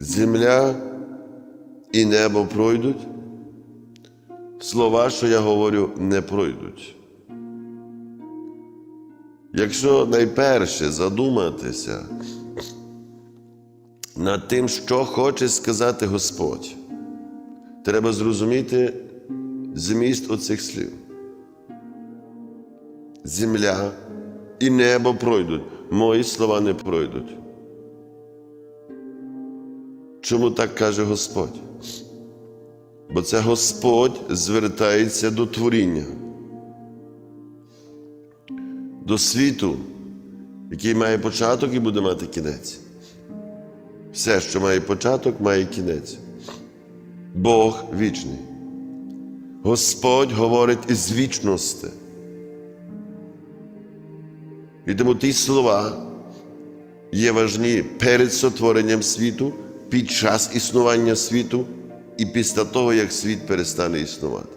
Земля і небо пройдуть, слова, що я говорю, не пройдуть. Якщо найперше задуматися над тим, що хоче сказати Господь, треба зрозуміти зміст оцих слів. Земля і небо пройдуть, мої слова не пройдуть. Чому так каже Господь? Бо це Господь звертається до творіння, до світу, який має початок і буде мати кінець. Все, що має початок, має кінець. Бог вічний. Господь говорить із вічності. І тому ті слова є важні перед сотворенням світу, під час існування світу і після того, як світ перестане існувати.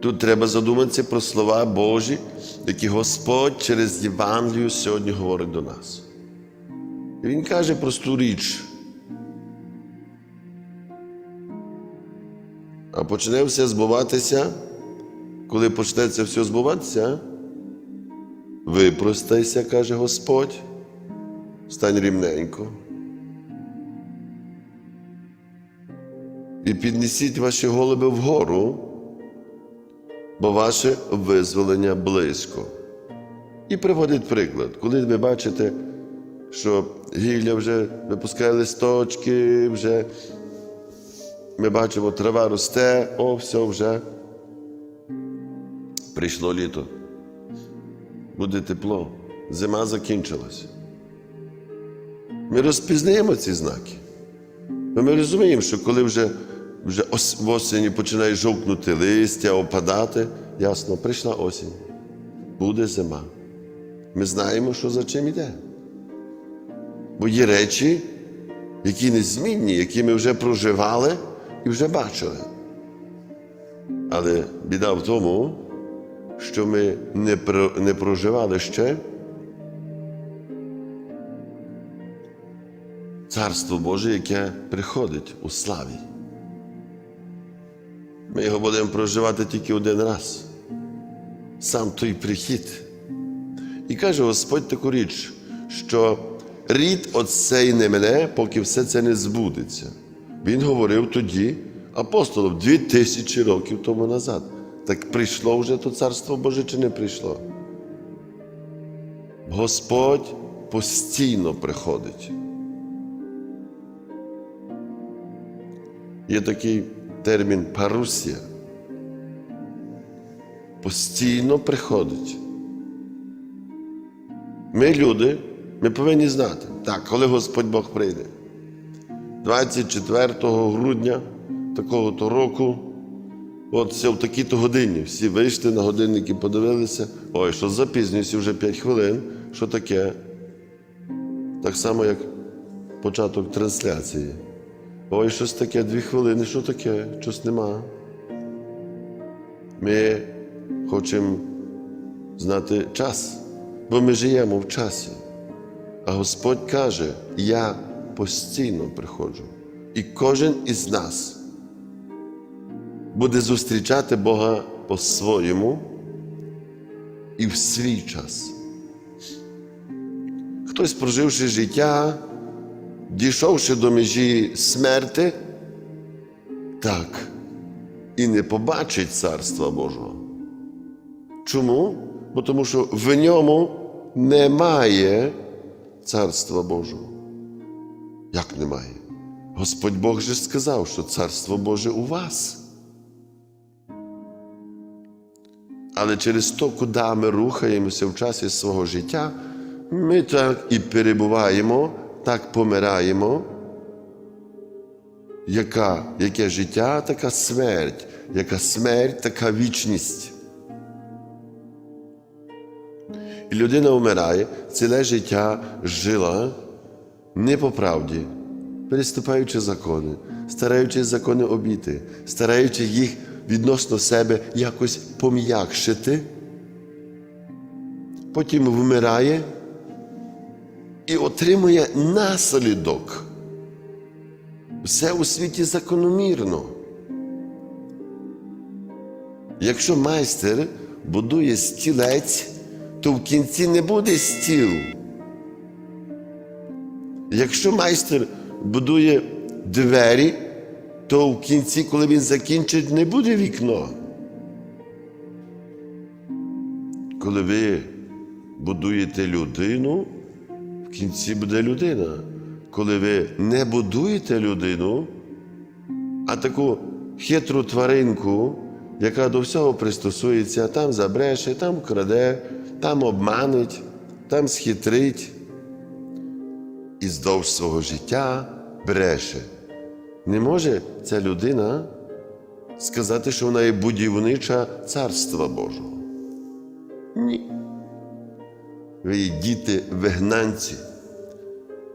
Тут треба задуматися про слова Божі, які Господь через Євангелію сьогодні говорить до нас. І Він каже просту річ. А почне все збуватися, коли почнеться все збуватися, випростайся, каже Господь, стань рівненько. І піднесіть ваші голови вгору, бо ваше визволення близько. І приводить приклад, коли ви бачите, що гілля вже випускає листочки, вже ми бачимо, трава росте, о, все вже. Прийшло літо. Буде тепло. Зима закінчилась. Ми розпізнаємо ці знаки. Ми розуміємо, що коли вже, вже в осені починає жовкнути листя, опадати, ясно, прийшла осінь. Буде зима. Ми знаємо, що за чим йде. Бо є речі, які незмінні, які ми вже проживали і вже бачили. Але біда в тому, що ми не, не проживали ще Царство Боже, яке приходить у славі. Ми його будемо проживати тільки один раз. Сам той прихід. І каже Господь таку річ, що рід оцей не мене, поки все це не збудеться. Він говорив тоді апостолам дві тисячі років тому назад. Так прийшло вже то Царство Боже чи не прийшло? Господь постійно приходить. Є такий термін парусія. Постійно приходить. Ми, люди, ми повинні знати, так, коли Господь Бог прийде. 24 грудня такого-то року, от все в такій-то годині. Всі вийшли на годинники, подивилися. Ой, що запізнююся вже 5 хвилин. Що таке? Так само, як початок трансляції. Ой, щось таке, дві хвилини, що таке? Щось нема. Ми хочемо знати час, бо ми живемо в часі. А Господь каже: Я постійно приходжу. І кожен із нас буде зустрічати Бога по-своєму і в свій час. Хтось, проживши життя, дійшовши до межі смерти, так, і не побачить Царства Божого. Чому? Бо тому що в ньому немає Царства Божого. Як немає? Господь Бог же сказав, що Царство Боже у вас. Але через то, куди ми рухаємося в часі свого життя, ми так і перебуваємо, так помираємо. Яка, яке життя, така смерть, яка смерть, така вічність. І людина вмирає, ціле життя жила не по правді, переступаючи закони, стараючись закони обійти, стараючи їх відносно себе якось пом'якшити. Потім вмирає і отримує наслідок. Все у світі закономірно. Якщо майстер будує стілець, то в кінці не буде стіл. Якщо майстер будує двері, то в кінці, коли він закінчить, не буде вікно. Коли ви будуєте людину, в кінці буде людина. Коли ви не будуєте людину, а таку хитру тваринку, яка до всього пристосується, там забреше, там краде, там обманить, там схитрить і здовж свого життя бреше. Не може ця людина сказати, що вона є будівнича Царства Божого. Ні. Ви є діти вигнанці.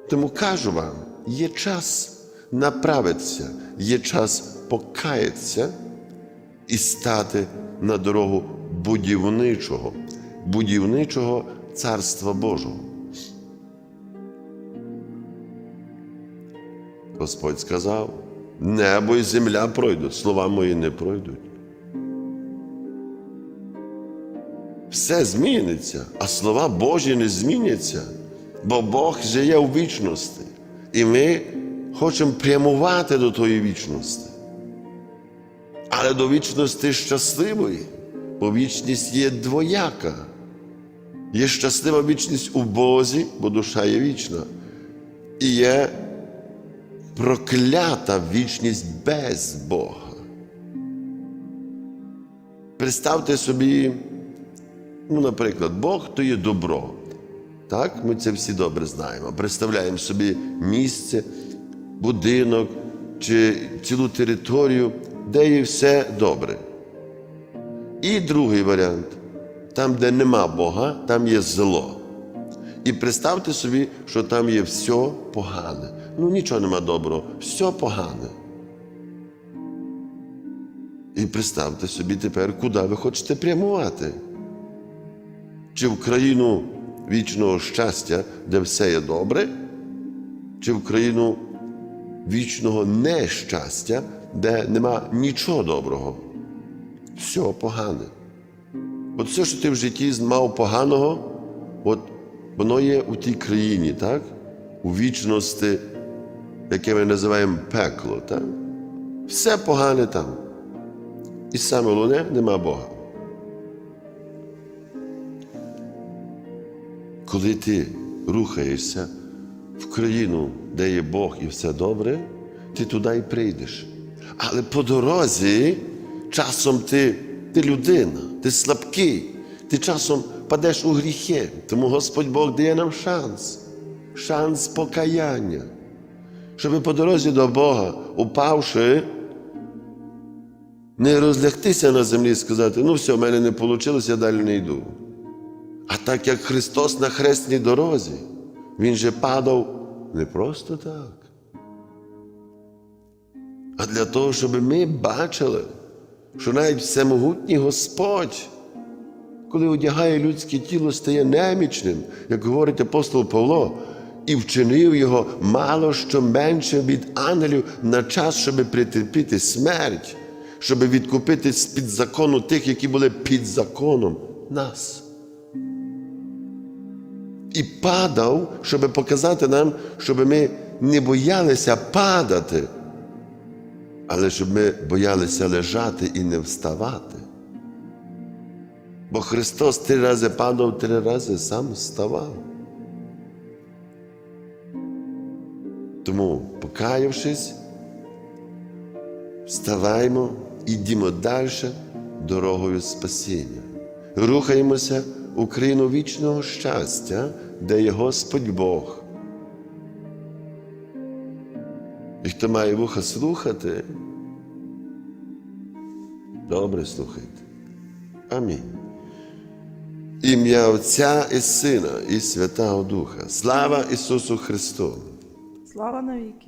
Тому кажу вам, є час направитися, є час покаятися і стати на дорогу будівничого, будівничого Царства Божого. Господь сказав: небо і земля пройдуть, слова мої не пройдуть. Все зміниться, а слова Божі не зміняться, бо Бог живе у вічності. І ми хочемо прямувати до тої вічності. Але до вічності щасливої, бо вічність є двояка. Є щаслива вічність у Бозі, бо душа є вічна. І є проклята вічність без Бога. Представте собі, ну, наприклад, Бог то є добро. Так, ми це всі добре знаємо. Представляємо собі місце, будинок чи цілу територію, де є все добре. І другий варіант там, де нема Бога, там є зло. І представте собі, що там є все погане. Ну нічого нема доброго, все погане. І представте собі тепер, куди ви хочете прямувати. Чи в країну вічного щастя, де все є добре, чи в країну вічного нещастя, де нема нічого доброго. Все погане. От все, що ти в житті мав поганого, от воно є у тій країні, так? У вічності, яке ми називаємо пекло. Так? Все погане там. І саме головне нема Бога. Коли ти рухаєшся в країну, де є Бог і все добре, ти туди і прийдеш. Але по дорозі часом ти, ти людина, ти слабкий, ти часом падеш у гріхи. Тому Господь Бог дає нам шанс, шанс покаяння, щоб по дорозі до Бога, упавши, не розлягтися на землі і сказати, ну все, в мене не вийшло, я далі не йду. А так як Христос на хресній дорозі, Він же падав не просто так, а для того, щоб ми бачили, що навіть всемогутній Господь, коли одягає людське тіло, стає немічним, як говорить апостол Павло, і вчинив його мало що менше від ангелів на час, щоб притерпіти смерть, щоб відкупити з-під закону тих, які були під законом нас. І падав, щоб показати нам, щоб ми не боялися падати, але щоб ми боялися лежати і не вставати. Бо Христос три рази падав, три рази сам вставав. Тому, покаявшись, вставаймо і йдімо далі дорогою спасіння. Рухаємося у країну вічного щастя, де є Господь Бог. І хто має вуха слухати, добре слухайте. Амінь. Ім'я Отця і Сина, і Святого Духа. Слава Ісусу Христу! Слава навіки!